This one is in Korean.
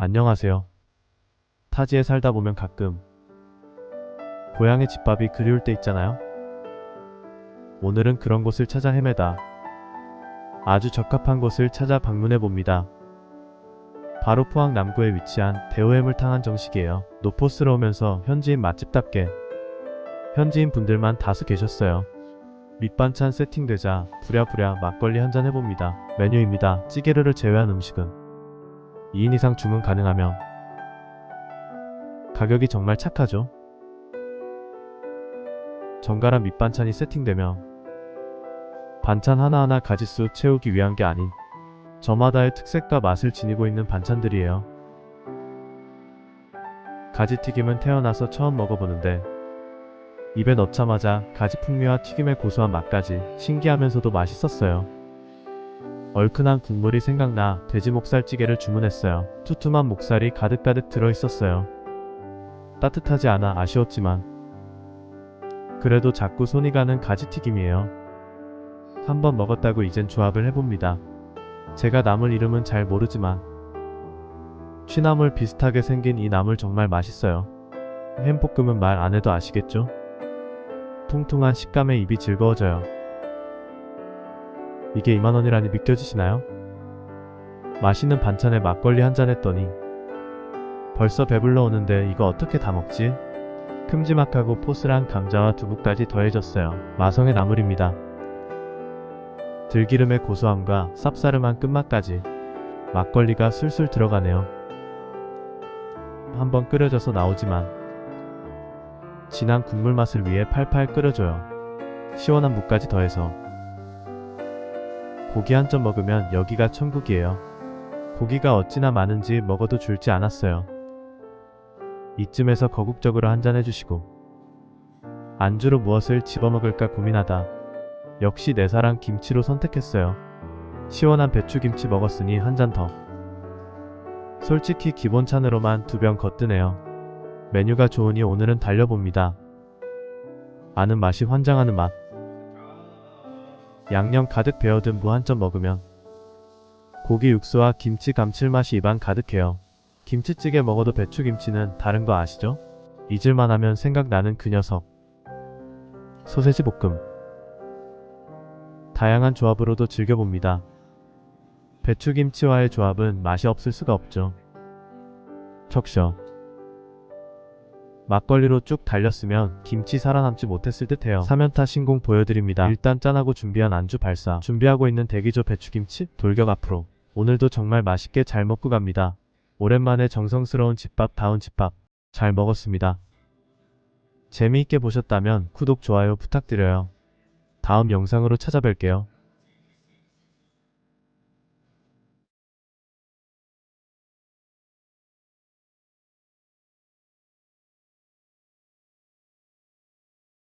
안녕하세요. 타지에 살다 보면 가끔 고향의 집밥이 그리울 때 있잖아요. 오늘은 그런 곳을 찾아 헤매다 아주 적합한 곳을 찾아 방문해 봅니다. 바로 포항 남구에 위치한 대호해물탕 한 정식이에요. 노포스러우면서 현지인 맛집답게 현지인 분들만 다수 계셨어요. 밑반찬 세팅되자 부랴부랴 막걸리 한 잔 해봅니다. 메뉴입니다. 찌개류를 제외한 음식은 2인 이상 주문 가능하며 가격이 정말 착하죠? 정갈한 밑반찬이 세팅되며 반찬 하나하나 가짓수 채우기 위한 게 아닌 저마다의 특색과 맛을 지니고 있는 반찬들이에요. 가지튀김은 태어나서 처음 먹어보는데 입에 넣자마자 가지 풍미와 튀김의 고소한 맛까지 신기하면서도 맛있었어요. 얼큰한 국물이 생각나 돼지 목살찌개를 주문했어요. 투툼한 목살이 가득가득 들어있었어요. 따뜻하지 않아 아쉬웠지만 그래도 자꾸 손이 가는 가지튀김이에요. 한번 먹었다고 이젠 조합을 해봅니다. 제가 나물 이름은 잘 모르지만 취나물 비슷하게 생긴 이 나물 정말 맛있어요. 햄볶음은 말 안 해도 아시겠죠? 통통한 식감에 입이 즐거워져요. 이게 2만원이라니 믿겨지시나요? 맛있는 반찬에 막걸리 한 잔 했더니 벌써 배불러 오는데 이거 어떻게 다 먹지? 큼지막하고 포스랑 감자와 두부까지 더해졌어요. 마성의 나물입니다. 들기름의 고소함과 쌉싸름한 끝맛까지 막걸리가 술술 들어가네요. 한번 끓여져서 나오지만 진한 국물 맛을 위해 팔팔 끓여줘요. 시원한 무까지 더해서 고기 한 점 먹으면 여기가 천국이에요. 고기가 어찌나 많은지 먹어도 줄지 않았어요. 이쯤에서 거국적으로 한 잔 해주시고 안주로 무엇을 집어먹을까 고민하다 역시 내 사랑 김치로 선택했어요. 시원한 배추김치 먹었으니 한 잔 더. 솔직히 기본 찬으로만 두 병 거뜨네요. 메뉴가 좋으니 오늘은 달려봅니다. 아는 맛이 환장하는 맛. 양념 가득 배어든 무한점 먹으면 고기 육수와 김치 감칠맛이 입안 가득해요. 김치찌개 먹어도 배추김치는 다른 거 아시죠? 잊을만 하면 생각나는 그 녀석. 소세지 볶음. 다양한 조합으로도 즐겨봅니다. 배추김치와의 조합은 맛이 없을 수가 없죠. 척셔. 막걸리로 쭉 달렸으면 김치 살아남지 못했을 듯해요. 사면타 신공 보여드립니다. 일단 짠하고 준비한 안주 발사. 준비하고 있는 대기조 배추김치 돌격 앞으로. 오늘도 정말 맛있게 잘 먹고 갑니다. 오랜만에 정성스러운 집밥 다운 집밥 잘 먹었습니다. 재미있게 보셨다면 구독 좋아요 부탁드려요. 다음 영상으로 찾아뵐게요.